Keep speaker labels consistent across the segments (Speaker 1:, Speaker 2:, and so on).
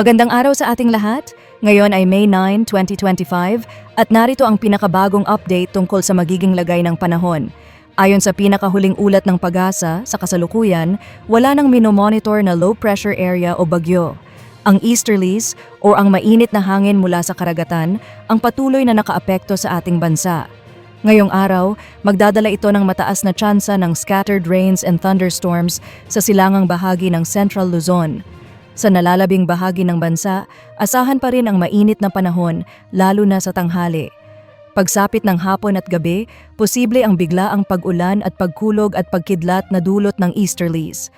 Speaker 1: Magandang araw sa ating lahat. Ngayon ay May 9, 2025 at narito ang pinakabagong update tungkol sa magiging lagay ng panahon. Ayon sa pinakahuling ulat ng pag-asa, sa kasalukuyan, wala nang minomonitor na low pressure area o bagyo. Ang easterlies o ang mainit na hangin mula sa karagatan ang patuloy na nakaapekto sa ating bansa. Ngayong araw, magdadala ito ng mataas na tsansa ng scattered rains and thunderstorms sa silangang bahagi ng Central Luzon. Sa nalalabing bahagi ng bansa, asahan pa rin ang mainit na panahon, lalo na sa tanghali. Pagsapit ng hapon at gabi, posible ang biglaang pag-ulan at pagkulog at pagkidlat na dulot ng easterlies.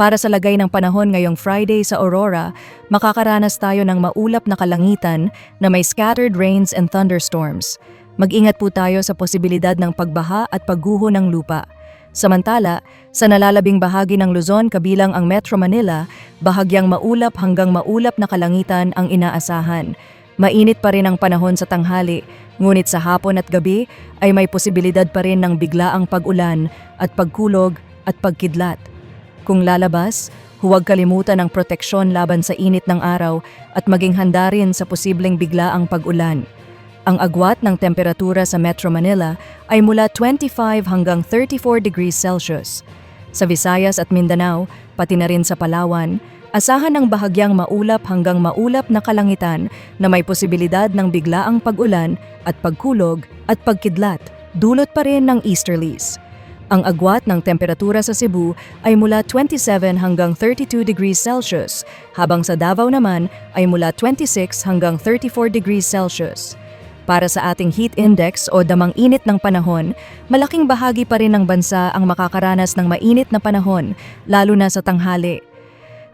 Speaker 1: Para sa lagay ng panahon ngayong Friday sa Aurora, makakaranas tayo ng maulap na kalangitan na may scattered rains and thunderstorms. Mag-ingat po tayo sa posibilidad ng pagbaha at pagguho ng lupa. Samantala, sa nalalabing bahagi ng Luzon kabilang ang Metro Manila, bahagyang maulap hanggang maulap na kalangitan ang inaasahan. Mainit pa rin ang panahon sa tanghali, ngunit sa hapon at gabi ay may posibilidad pa rin ng biglaang pag-ulan at pagkulog at pagkidlat. Kung lalabas, huwag kalimutan ang proteksyon laban sa init ng araw at maging handa rin sa posibleng biglaang pag-ulan. Ang agwat ng temperatura sa Metro Manila ay mula 25 hanggang 34 degrees Celsius. Sa Visayas at Mindanao, pati na rin sa Palawan, asahan ang bahagyang maulap hanggang maulap na kalangitan na may posibilidad ng biglaang pag-ulan at pagkulog at pagkidlat, dulot pa rin ng easterlies. Ang agwat ng temperatura sa Cebu ay mula 27 hanggang 32 degrees Celsius, habang sa Davao naman ay mula 26 hanggang 34 degrees Celsius. Para sa ating heat index o damang init ng panahon, malaking bahagi pa rin ng bansa ang makakaranas ng mainit na panahon, lalo na sa tanghali.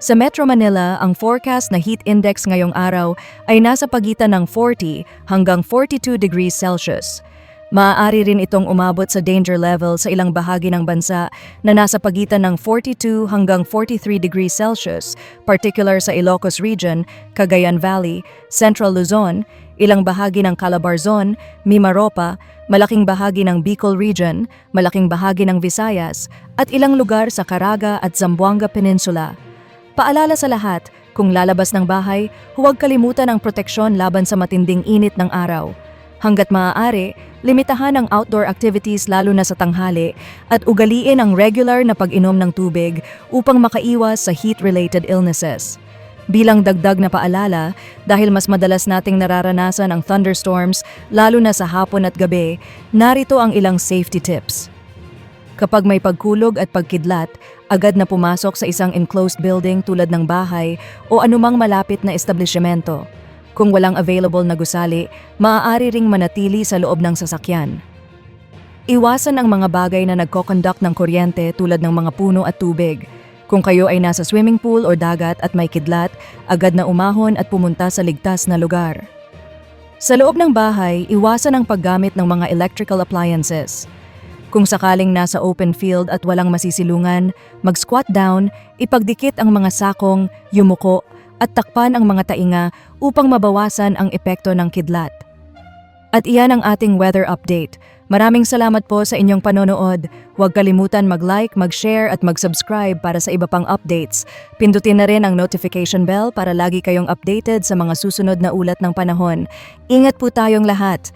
Speaker 1: Sa Metro Manila, ang forecast na heat index ngayong araw ay nasa pagitan ng 40 hanggang 42 degrees Celsius. Maaari rin itong umabot sa danger level sa ilang bahagi ng bansa na nasa pagitan ng 42 hanggang 43 degrees Celsius, particular sa Ilocos Region, Cagayan Valley, Central Luzon, ilang bahagi ng Calabarzon, Mimaropa, malaking bahagi ng Bicol Region, malaking bahagi ng Visayas, at ilang lugar sa Caraga at Zamboanga Peninsula. Paalala sa lahat, kung lalabas ng bahay, huwag kalimutan ang proteksyon laban sa matinding init ng araw. Hanggat maaari, limitahan ang outdoor activities lalo na sa tanghali at ugaliin ang regular na pag-inom ng tubig upang makaiwas sa heat-related illnesses. Bilang dagdag na paalala, dahil mas madalas nating nararanasan ang thunderstorms lalo na sa hapon at gabi, narito ang ilang safety tips. Kapag may pagkulog at pagkidlat, agad na pumasok sa isang enclosed building tulad ng bahay o anumang malapit na establishmento. Kung walang available na gusali, maaari ring manatili sa loob ng sasakyan. Iwasan ang mga bagay na nagkoconduct ng kuryente tulad ng mga puno at tubig. Kung kayo ay nasa swimming pool o dagat at may kidlat, agad na umahon at pumunta sa ligtas na lugar. Sa loob ng bahay, iwasan ang paggamit ng mga electrical appliances. Kung sakaling nasa open field at walang masisilungan, mag-squat down, ipagdikit ang mga sakong, yumuko, at takpan ang mga tainga upang mabawasan ang epekto ng kidlat. At iyan ang ating weather update. Maraming salamat po sa inyong panonood. Huwag kalimutan mag-like, mag-share at mag-subscribe para sa iba pang updates. Pindutin na rin ang notification bell para lagi kayong updated sa mga susunod na ulat ng panahon. Ingat po tayong lahat.